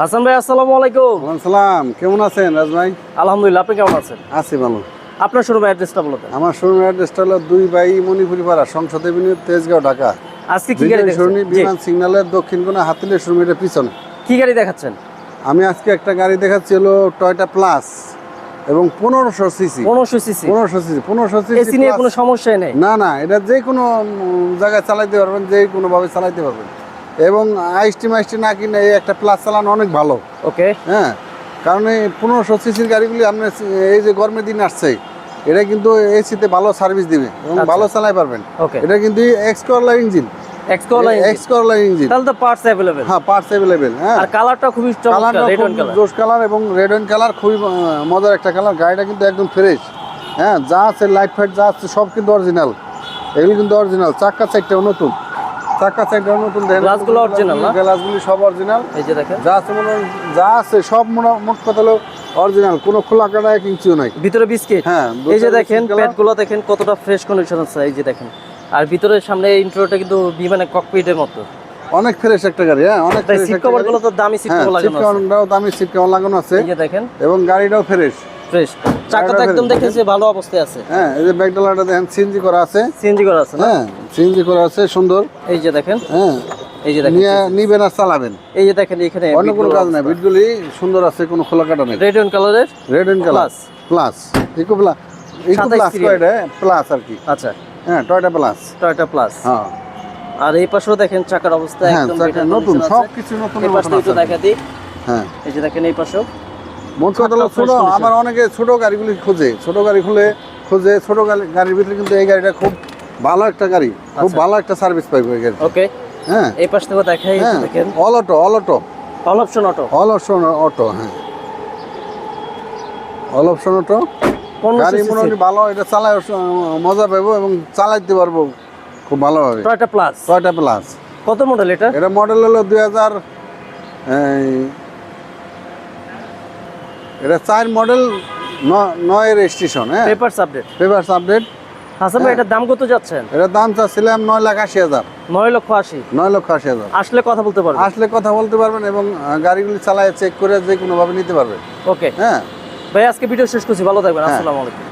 হাসান ভাই আসসালামু আলাইকুম। ওয়ালাইকুম সালাম কেমন আছেন রাজ ভাই? আলহামদুলিল্লাহ আপনি কেমন আছেন? আছি ভালো। আপনার শোরুমের অ্যাড্রেসটা বলো আমার শোরুমের অ্যাড্রেসটা হলো দুই বাই মণিপুরি পাড়া সংসদ এভিনিউ তেজগাঁও ঢাকা। আজকে কি গাড়ি জি, বিমান সিগন্যালের দক্ষিণ কোণে হাতিলের শোরুমের পিছনে। কি গাড়ি দেখাচ্ছেন? আমি আজকে একটা গাড়ি দেখাচ্ছি হলো টয়টা প্লাস এবং পনেরোশো সিসি পনেরোশো সিসি পনেরোশো সিসি পনেরোশো সিসি নিয়ে কোনো সমস্যাই নেই? না না এটা যে কোনো জায়গায় চালাইতে পারবেন যে কোনোভাবে চালাইতে পারবেন। এবং আইসটি মাইসটি না কিনে এই একটা প্লাস চালানো অনেক ভালো। ওকে হ্যাঁ কারণ এই পনেরোশো সিসির গাড়িগুলি আপনার এই যে গরমের দিন আসছে এটা কিন্তু এসিতে ভালো সার্ভিস দিবে এবং আচ্ছা। ভালো চালাই পারবেন। ওকে এটা কিন্তু এক্স করলার ইঞ্জিন এক্স কলা এক্স করলার ইঞ্জিন তাহলে তো পার্টস হ্যাঁ পার্টস হ্যাঁ। আর কালারটা খুবই কালারটা রেড কালার এবং রেড কালার খুবই মজার একটা কালার গাড়িটা কিন্তু একদম ফ্রেশ হ্যাঁ যা আছে লাইট ফাইট যা আছে সব কিন্তু অরিজিনাল এগুলো কিন্তু অরিজিনাল চাক্কা সাইডটাও নতুন। চাক্কা সাইডটাও নতুন দেখেন গ্লাসগুলো original না? গ্লাসগুলি সব অরিজিনাল এই যে দেখেন। যা আছে মনে যা আছে সব মোট কথা হলো অরিজিনাল কোনো খোলা কাটা এক নাই। ভিতরে বিস্কিট? হ্যাঁ, এই যে দেখেন biscuit প্যাডগুলো দেখেন কতটা ফ্রেশ কন্ডিশন আছে এই যে দেখেন। আর ভিতরে সামনে ইন্ট্রোটা কিন্তু বিমানের ককপিটের মতো। অনেক ফ্রেশ একটা গাড়ি হ্যাঁ অনেক ফ্রেশ সিট একটা কভার গাড়ি। গুলো তো দামি সিট হ্যাঁ কভার লাগানো আছে। দামি সিট কভার লাগানো আছে। এই যে দেখেন। এবং গাড়িটাও ফ্রেশ ফ্রেশ। চাকা তো একদম দেখেছি ভালো অবস্থায় আছে। হ্যাঁ এই যে ব্যাকডালাটা দেখেন সিএনজি করা আছে। সিএনজি করা আছে হ্যাঁ সিএনজি করা আছে সুন্দর। এই যে দেখেন। হ্যাঁ এই যে দেখেন। নিবেন আর চালাবেন। এই যে দেখেন এখানে অন্য কোনো কাজ নাই বিটগুলি সুন্দর আছে কোনো খোলা কাটা নেই রেড অন কালারের red and colour. Plus eco plus eco plus কয়টা? প্লাস আর কি। আচ্ছা। হ্যাঁ টয়টা প্লাস টয়োটা প্লাস হ্যাঁ। আর এই পাশেও দেখেন চাকার অবস্থা হ্যাঁ একদম নতুন condition সব আছে। কিছু নতুন এই পাশটা একটু দেখা দিই। হ্যাঁ। এই যে দেখেন এই পাশেও। মোট কথা হলো ছোট আমার অনেকে ছোট গাড়িগুলি খোঁজে ছোট গাড়ি খুলে খোঁজে ছোট গাড়ি- গাড়ির ভিতরে কিন্তু এই গাড়িটা খুব ভালো একটা গাড়ি খুব আচ্ছা। ভালো একটা সার্ভিস পাইবে এই গাড়ি ওকে হ্যাঁ। এই পাশ থেকে দেখাই দেখেন। All auto all auto all option auto all option auto হ্যাঁ। অল অপশন অটো গাড়ি মোটামুটি ভালো এটা চালায় মজা পাবো এবং চালাইতে পারব খুব ভালোভাবে। টয়োটা প্লাস টয়টা প্লাস কত মডেল এটা? এটা মডেল হলো দুই হাজার এটা চার মডেল নয় রেজিস্ট্রেশন হ্যাঁ? Papers update papers update Hasan ভাই এটার দাম কত যাচ্ছেন? এটার দাম চাচ্ছিলাম নয় লাখ আশি হাজার। নয় লক্ষ আশি? নয় লক্ষ আশি হাজার। আসলে কথা বলতে পারবেন? আসলে কথা বলতে পারবেন এবং গাড়িগুলি চালায় চেক করে যে কোনোভাবে নিতে পারবেন ওকে হ্যাঁ। ভাই আজকে ভিডিও শেষ করছি। ভালো থাকবেন। হ্যাঁ। আসসালামু আলাইকুম।